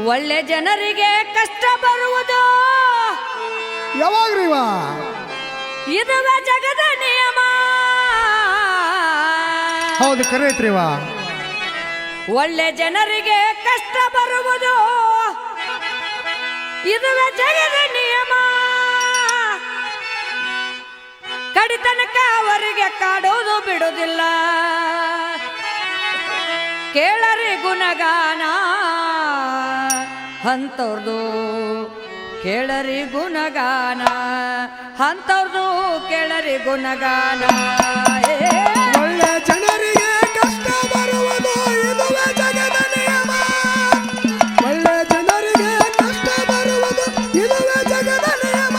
ಒಳ್ಳೆ ಜನರಿಗೆ ಕಷ್ಟ ಬರುವುದು. ಯಾವಾಗ್ರೀವ? ಇದುವೇ ಜಗದ ನಿಯಮ. ಹೌದು ಕರೆ ಒಳ್ಳೆ ಜನರಿಗೆ ಕಷ್ಟ ಬರುವುದು. ಇದುವ ಜಗದ ನಿಯಮ. ಕಡಿತನಕ ಅವರಿಗೆ ಕಾಡೋದು ಬಿಡುವುದಿಲ್ಲ. ಕೇಳರಿ ಗುಣಗಾನ. ಅಂತವ್ರದು ಕೇಳರಿ ಗುಣಗಾನ, ಹಂತವ್ರದು ಕೇಳರಿ ಗುಣಗಾನ. ಒಳ್ಳೆ ಜನರಿಗೆ ಕಷ್ಟ ಬರುವುದು ಇದುವೇ ಜಗದ ನಿಯಮ. ಒಳ್ಳೆ ಜನರಿಗೆ ಕಷ್ಟ ಬರುವುದು ಇದುವೇ ಜಗದ ನಿಯಮ.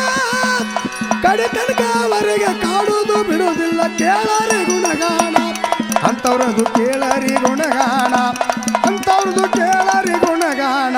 ಕಡೆ ತನಕ ಅವರಿಗೆ ಕಾಡುವುದು ಬಿಡುವುದಿಲ್ಲ, ಕೇಳರಿ ಗುಣಗಾನ. ಅಂತವ್ರದು ಕೇಳರಿ ಗುಣಗಾನ ಅಂತವ್ರದು ಕೇಳರಿ ಗುಣಗಾನ.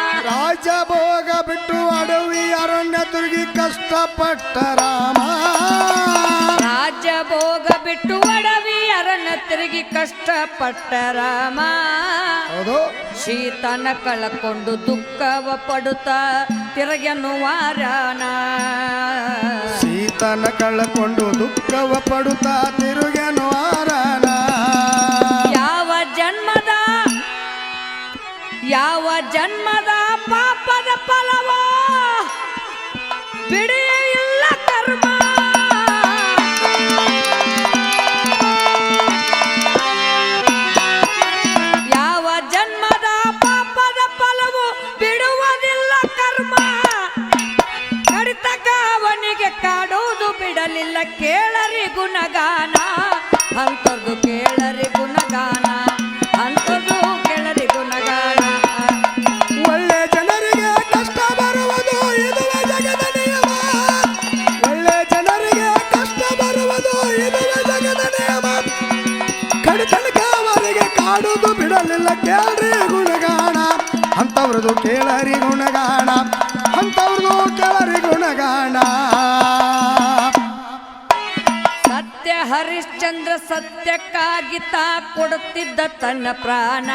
ರಾಜಭೋಗ ಬಿಟ್ಟು ಅಡವಿ ಅರಣ್ಯ ತಿರುಗಿ ಕಷ್ಟಪಟ್ಟ ರಾಮ. ರಾಜ ಭೋಗ ಬಿಟ್ಟು ಅಡವಿ ಅರಣ್ಯ ತಿರುಗಿ ಕಷ್ಟಪಟ್ಟ ರಾಮ. ಹೌದು. ಶೀತನ ಕಳಕೊಂಡು ದುಃಖವ ಪಡುತ್ತಾ ತಿರುಗನು ವಾರಾನ ಸೀತನ ಕಳಕೊಂಡು ದುಃಖವ ಪಡುತ್ತಾ ತಿರುಗನು ಆರನ ಯಾವ ಜನ್ಮದ ಪಾಪದ ಫಲವೋ? ಬಿಡಿ ಕರ್ಮ. ಯಾವ ಜನ್ಮದ ಪಾಪದ ಫಲವು? ಬಿಡುವುದಿಲ್ಲ ಕರ್ಮ. ಕಡಿತಕ ಅವನಿಗೆ ಕಾಡುವುದು ಬಿಡಲಿಲ್ಲ ಕೇಳರಿ ಗುಣಗಾನ. ಅಂತದ್ದು ಕೇಳರಿ ಗುಣಗಾನ. ಕಾಡುವುದು ಬಿಡಲಿಲ್ಲ ಕೇಳ್ರಿ ಗುಣಗಾಣ ಅಂಥವ್ರದು ಕೇಳರಿ ಗುಣಗಾಣ ಅಂಥವ್ರದು ಕೇಳರಿ ಗುಣಗಾಣ ಸತ್ಯ ಹರಿಶ್ಚಂದ್ರ ಸತ್ಯಕ್ಕಾಗಿ ತಾ ಕೊಡುತ್ತಿದ್ದ ತನ್ನ ಪ್ರಾಣ.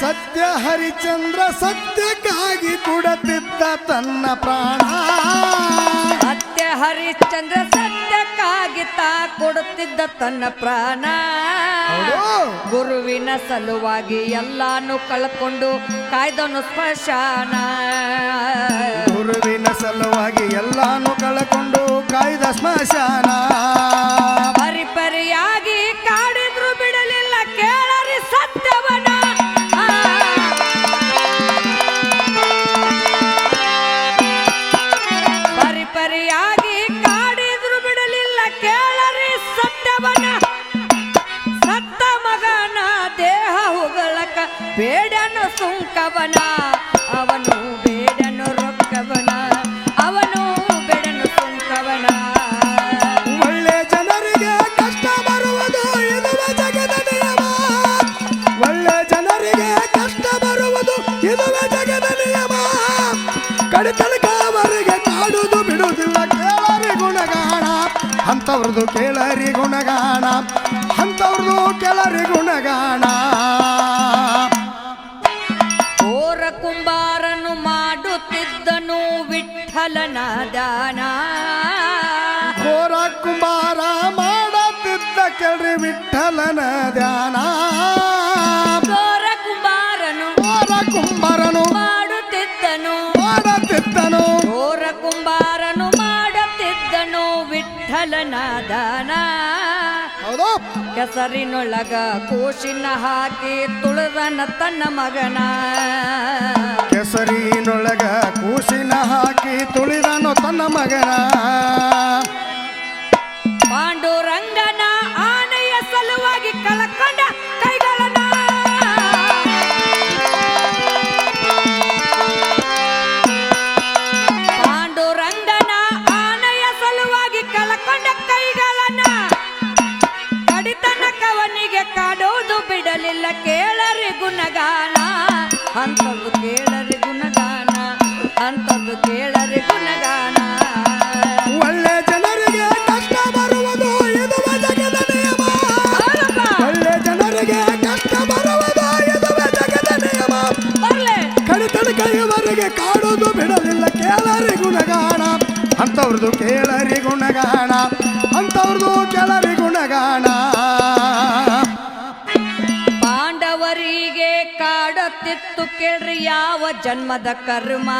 ಸತ್ಯ ಹರಿಚಂದ್ರ ಸತ್ಯಕ್ಕಾಗಿ ಕೊಡುತ್ತಿದ್ದ ತನ್ನ ಪ್ರಾಣ. ಸತ್ಯ ಹರಿಶ್ಚಂದ್ರ ಸತ್ಯಕ್ಕಾಗಿ ತಾ ಕೊಡುತ್ತಿದ್ದ ತನ್ನ ಪ್ರಾಣ. ಗುರುವಿನ ಸಲುವಾಗಿ ಎಲ್ಲಾನು ಕಳ್ಕೊಂಡು ಕಾಯ್ದನು ಸ್ಮಶಾನ. ಗುರುವಿನ ಸಲುವಾಗಿ ಎಲ್ಲಾನು ಕಳ್ಕೊಂಡು ಕಾಯ್ದ ಸ್ಮಶಾನ. ಸುಂಕವನ ಅವನು ಬೇಡನು ರೊಕ್ಕವನ, ಅವನು ಬೇಡನು ಸುಂಕವನ. ಒಳ್ಳೆ ಜನರಿಗೆ ಕಷ್ಟ ಬರುವುದು ಇದುವೇ ಜಗದ ನಿಯಮ ಒಳ್ಳೆ ಜನರಿಗೆ ಕಷ್ಟ ಬರುವುದು ಇದುವೇ ಜಗದ ನಿಯಮ ಕಡಿತನಕ ಅವರಿಗೆ ಕಾಡುವುದು ಬಿಡುವುದಿಲ್ಲ, ಕೇಳರಿ ಗುಣಗಾನ. ಅಂಥವ್ರದ್ದು ಕೇಳರಿ ಗುಣಗಾನ. ಅಂಥವ್ರದ್ದು ಕೇಳರಿ ಗುಣಗಾನ. ಮಾಡುತ್ತಿದ್ದನು ವಿಠಲನ ದಾನ ಘೋರ ಕುಮಾರ ಮಾಡುತ್ತಿದ್ದ ಕೇಳ್ರಿ ವಿಠಲನ ಧ್ಯಾನ ಘೋರ ಕುಂಬಾರನು ಘೋರ ಕುಂಬಾರನು ಮಾಡುತ್ತಿದ್ದನು. ಮಾಡುತ್ತಿದ್ದನು ಘೋರ ಕುಂಬಾರನು ವಿಠಲನ ದಾನ ಹೌದು. ಕೆಸರಿನೊಳಗ ಕೂಸಿನ ಹಾಕಿ ತುಳಿದನ ತನ್ನ ಮಗನ. ತುಳಿದನು ತನ್ನ ಮಗನ. ಪಾಂಡುರಂಗನ ಆನೆಯ ಸಲುವಾಗಿ ಕಳಕೊಂಡ ಕೈಗಳನ್ನ. ಪಾಂಡುರಂಗನ ಆನೆಯ ಸಲುವಾಗಿ ಕಳಕೊಂಡ ಕಡಿತನ ಕವನಿಗೆ ಕಾಡೋದು ಬಿಡಲಿಲ್ಲ ಕೇಳರಿ ಗುಣಗಾನ ಅಂತವು ಕೇಳರಿ ಗುಣಗಾನ ಅಂಥದ್ದು ಅಂಥವ್ರದ್ದು ಕೇಳರಿ ಗುಣಗಾನ ಅಂಥವ್ರದ್ದು ಕೇಳರಿ ಗುಣಗಾನ. ಪಾಂಡವರಿಗೆ ಕಾಡತ್ತಿತ್ತು ಕೇಳ್ರಿ ಯಾವ ಜನ್ಮದ ಕರ್ಮ.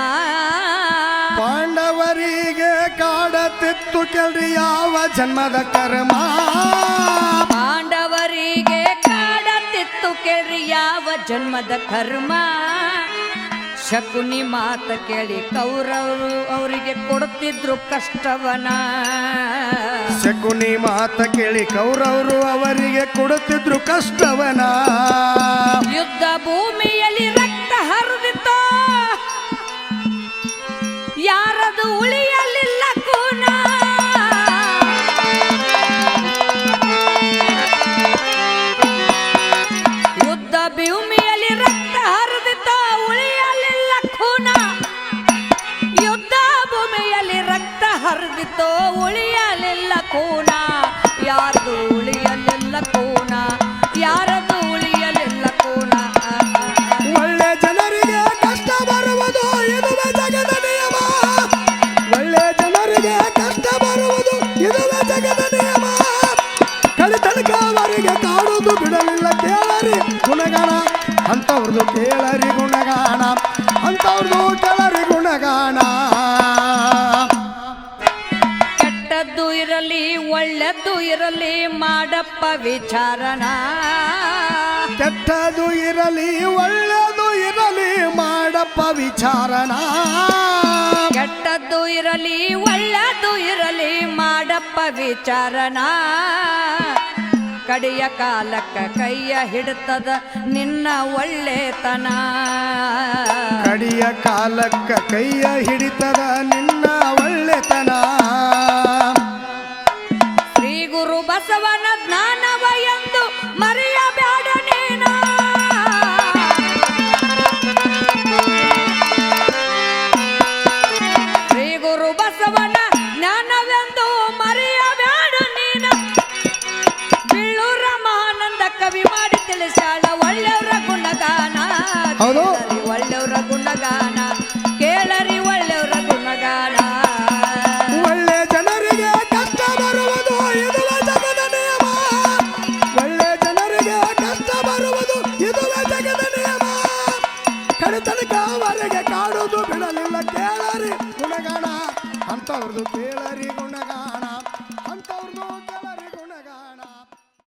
ಪಾಂಡವರಿಗೆ ಕಾಡತ್ತಿತ್ತು ಕೇಳ್ರಿ ಯಾವ ಜನ್ಮದ ಕರ್ಮ. ಪಾಂಡವರಿಗೆ ಕಾಡತ್ತಿತ್ತು ಕೇಳ್ರಿ ಯಾವ ಜನ್ಮದ ಕರ್ಮ. ಶಕುನಿ ಮಾತ ಕೇಳಿ ಕೌರವರು ಅವರಿಗೆ ಕೊಡುತ್ತಿದ್ರು ಕಷ್ಟವನ. ಶಕುನಿ ಮಾತ ಕೇಳಿ ಕೌರವರು ಅವರಿಗೆ ಕೊಡುತ್ತಿದ್ರು ಕಷ್ಟವನ. ಯುದ್ಧ ಭೂಮಿಯಲ್ಲಿ ಹರಿದಿತ್ತೋ ಉಳಿಯಲಿಲ್ಲ ಕೋಣ ಯಾರದು ಉಳಿಯಲಿಲ್ಲ ಕೋಣ ಯಾರದು ಉಳಿಯಲಿಲ್ಲ ಕೋಣ ಒಳ್ಳೆ ಜನರಿಗೆ ಕಷ್ಟ ಬರುವುದು ಇದುವೆ ಜಗದ ನಿಯಮ. ಒಳ್ಳೆ ಜನರಿಗೆ ಕಷ್ಟ ಬರುವುದು ಇದುವೆ ಜಗದ ನಿಯಮ. ಕಲಿತನಕ ಅವರಿಗೆ ಕಾಡುವುದು ಬಿಡಲಿಲ್ಲ ಕೇಳರಿ ಗುಣಗಾನ ಅಂತವ್ರದು ಕೇಳರಿ ಮಾಡಪ್ಪ ವಿಚಾರಣ ಕೆಟ್ಟದು ಇರಲಿ ಒಳ್ಳೆದು ಇರಲಿ ಮಾಡಪ್ಪ ವಿಚಾರಣ ಕೆಟ್ಟದ್ದು ಇರಲಿ ಒಳ್ಳೆಯದು ಇರಲಿ ಮಾಡಪ್ಪ ವಿಚಾರಣ ಕಡೆಯ ಕಾಲಕ್ಕ ಕೈಯ ಹಿಡ್ತದ ನಿನ್ನ ಒಳ್ಳೆತನ. ಕಡಿಯ ಕಾಲಕ್ಕ ಕೈಯ ಹಿಡಿತದ ನಿನ್ನ ಒಳ್ಳೆತನ. ಶ್ರೀ ಗುರು ಬಸವನ